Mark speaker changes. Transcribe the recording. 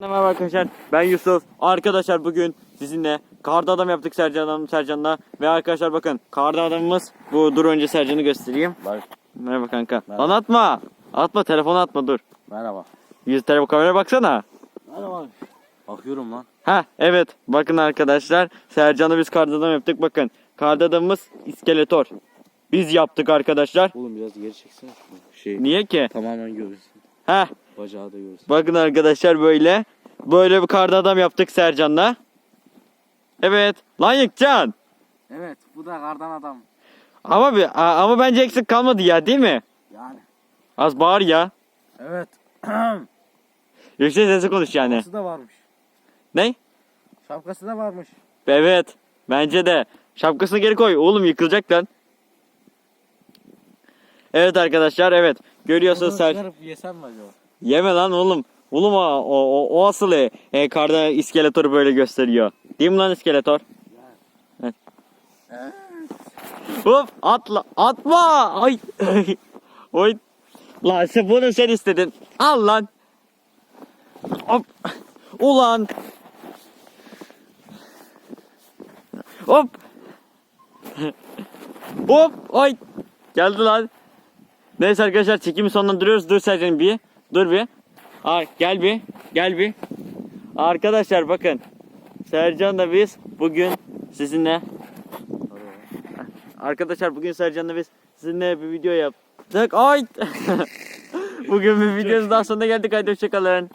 Speaker 1: Merhaba arkadaşlar ben Yusuf. Arkadaşlar bugün sizinle karda adam yaptık Sercan Sercan'la ve arkadaşlar bakın karda adamımız bu dur önce Sercan'ı göstereyim.
Speaker 2: Bak
Speaker 1: Merhaba kanka.
Speaker 2: Merhaba.
Speaker 1: Lan atma. Atma telefonu atma dur.
Speaker 2: merhaba.
Speaker 1: Yüz telefon kameraya baksana.
Speaker 2: Merhaba. Bakıyorum lan.
Speaker 1: Ha evet bakın arkadaşlar Sercan'ı biz karda adam yaptık bakın. Karda adamımız iskeletor. Biz yaptık arkadaşlar.
Speaker 2: Oğlum biraz geri çeksene. Şey
Speaker 1: Niye ki?
Speaker 2: tamamen görürsün.
Speaker 1: Ha
Speaker 2: Bacağı da görürsün.
Speaker 1: bakın arkadaşlar böyle. Böyle bir karda adam yaptık Sercan'la. Evet. Lan Yıkcan.
Speaker 2: Evet bu da kardan adam.
Speaker 1: Ama bir, ama bence eksik kalmadı ya değil mi?
Speaker 2: Yani.
Speaker 1: Az bağır ya.
Speaker 2: Evet.
Speaker 1: Yüksek sesle konuş yani.
Speaker 2: Şapkası da varmış.
Speaker 1: Ne?
Speaker 2: Şapkası da varmış.
Speaker 1: Evet. Bence de. Şapkasını geri koy. Oğlum yıkılacak lan. Evet arkadaşlar evet. Görüyorsunuz Ser.
Speaker 2: yesem mi acaba?
Speaker 1: Yeme lan oğlum. Oğlum o, o, o, asıl e, e, karda iskeletoru böyle gösteriyor. Değil mi lan iskeletor? Evet. Hop atla atma. Ay. Oy. Lan sen bunu sen istedin. Al lan. Hop. Ulan. Hop. Hop. Ay. Geldi lan. Neyse arkadaşlar çekimi sonlandırıyoruz. Dur Sercan bir. Dur bir. Ay gel bir. Gel bir. Arkadaşlar bakın. Sercan da biz bugün sizinle Arkadaşlar bugün Sercan'la biz sizinle bir video yaptık. Ay! bugün bir videonun daha sonuna geldik. Haydi hoşçakalın.